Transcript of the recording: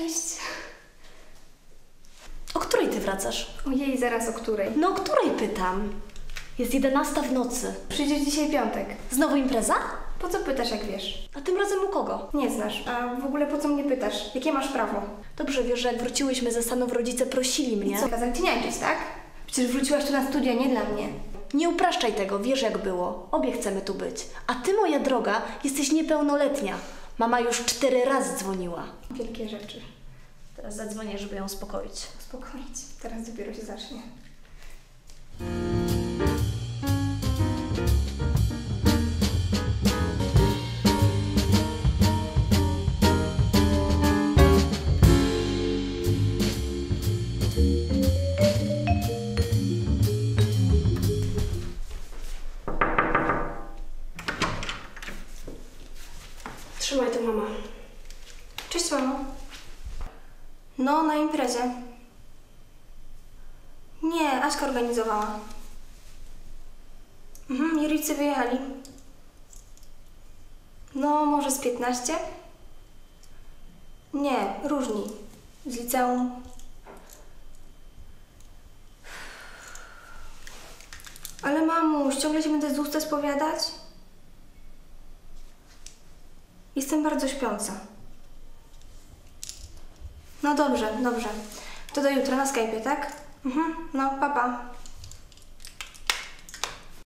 Cześć. O której ty wracasz? Ojej, zaraz o której? No o której pytam? Jest 11 w nocy. Przyjdzie dzisiaj piątek. Znowu impreza? Po co pytasz, jak wiesz? A tym razem u kogo? Nie znasz. A w ogóle po co mnie pytasz? Jakie masz prawo? Dobrze, wiesz, że jak wróciłyśmy ze Stanów, rodzice prosili mnie. I co, kazał ci niańczyć, tak? Przecież wróciłaś tu na studia, nie dla mnie. Nie upraszczaj tego, wiesz jak było. Obie chcemy tu być. A ty, moja droga, jesteś niepełnoletnia. Mama już cztery razy dzwoniła. Wielkie rzeczy. Teraz zadzwonię, żeby ją uspokoić. Uspokoić. Teraz dopiero się zacznie. Trzymaj to, mama. Cześć, mamo. No, na imprezie. Nie, Aśka organizowała. Mhm, rodzice wyjechali. No, może z 15? Nie, różni. Z liceum. Ale mamuś, ciągle się będę z usta spowiadać? Jestem bardzo śpiąca. No dobrze, dobrze. To do jutra na Skype'ie, tak? Mhm, no, papa. Pa.